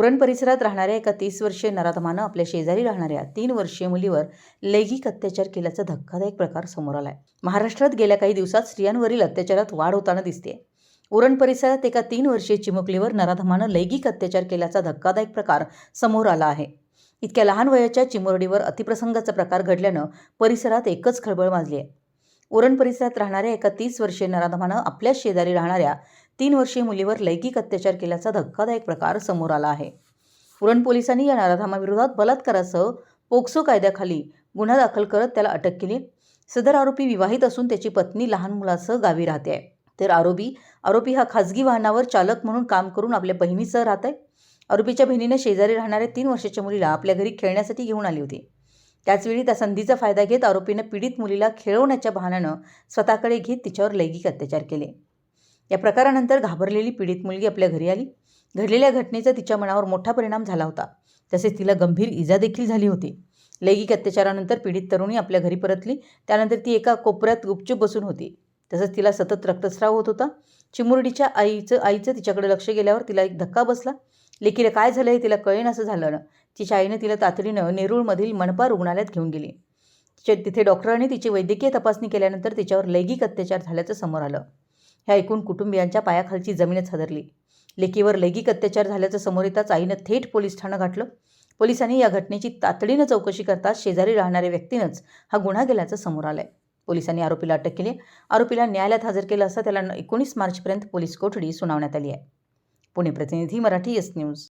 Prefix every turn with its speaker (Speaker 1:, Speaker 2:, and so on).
Speaker 1: उरण परिसरात राहणाऱ्या एका तीस वर्षीय नराधमानं आपल्या शेजारी राहणाऱ्या तीन वर्षीय मुलीवर लैंगिक अत्याचार केल्याचा धक्कादायक प्रकार समोर आलाय. महाराष्ट्रात गेल्या काही दिवसात स्त्रियांवरील अत्याचारात वाढ होताना दिसते उरण परिसरात एका तीन वर्षीय चिमुकलीवर नराधमानं लैंगिक अत्याचार केल्याचा धक्कादायक प्रकार समोर आला आहे. इतक्या लहान वयाच्या चिमुरडीवर अतिप्रसंगाचा प्रकार घडल्यानं परिसरात एकच खळबळ माजली आहे उरण परिसरात राहणाऱ्या एका तीस वर्षीय नराधमानं आपल्या शेजारी राहणाऱ्या तीन वर्षीय मुलीवर लैंगिक अत्याचार केल्याचा धक्कादायक प्रकार समोर आला आहे. उरण पोलिसांनी या नाराधामाविरोधात बलात्कारासह पोक्सो कायद्याखाली गुन्हा दाखल करत त्याला अटक केली. सदर आरोपी विवाहित असून त्याची पत्नी लहान मुलासह गावी राहते आहे. तर आरोपी आरोपी हा खाजगी वाहनावर चालक म्हणून काम करून आपल्या बहिणीसह राहत आहे. आरोपीच्या बहिणीने शेजारी राहणाऱ्या तीन वर्षाच्या मुलीला आपल्या घरी खेळण्यासाठी घेऊन आली होती. त्याचवेळी त्या संधीचा फायदा घेत आरोपीनं पीडित मुलीला खेळवण्याच्या बहाण्यानं स्वतःकडे घेत तिच्यावर लैंगिक अत्याचार केले. या प्रकारानंतर घाबरलेली पीडित मुलगी आपल्या घरी आली. घडलेल्या घटनेचा तिच्या मनावर मोठा परिणाम झाला होता. तसेच तिला गंभीर इजा देखील झाली होती. लैंगिक अत्याचारानंतर पीडित तरुणी आपल्या घरी परतली. त्यानंतर ती एका कोपऱ्यात गुपचूप बसून होती. तसंच तिला सतत रक्तस्राव होत होता. चिमुरडीच्या आईचं आईचं तिच्याकडे लक्ष गेल्यावर तिला एक धक्का बसला. लेकीला काय झालं हे तिला कळेन असं झालं. तिच्या आईनं तिला तातडीनं नेरूळमधील मनपा रुग्णालयात घेऊन गेली. तिचे तिथे डॉक्टरांनी तिची वैद्यकीय तपासणी केल्यानंतर तिच्यावर लैंगिक अत्याचार झाल्याचं समोर आलं. ह्या ऐकून कुटुंबियांच्या पायाखालची जमीनच हदरली. लेकीवर लैंगिक अत्याचार झाल्याचं समोर येताच आईनं थेट पोलीस ठाणं गाठलं. पोलिसांनी या घटनेची तातडीनं चौकशी करताच शेजारी राहणाऱ्या व्यक्तीनंच हा गुन्हा केल्याचं समोर आलंय. पोलिसांनी आरोपीला अटक केली आरोपीला न्यायालयात हजर केलं असता त्याला एकोणीस मार्चपर्यंत पोलीस कोठडी सुनावण्यात आली आहे. पुणे प्रतिनिधी मराठी एस न्यूज.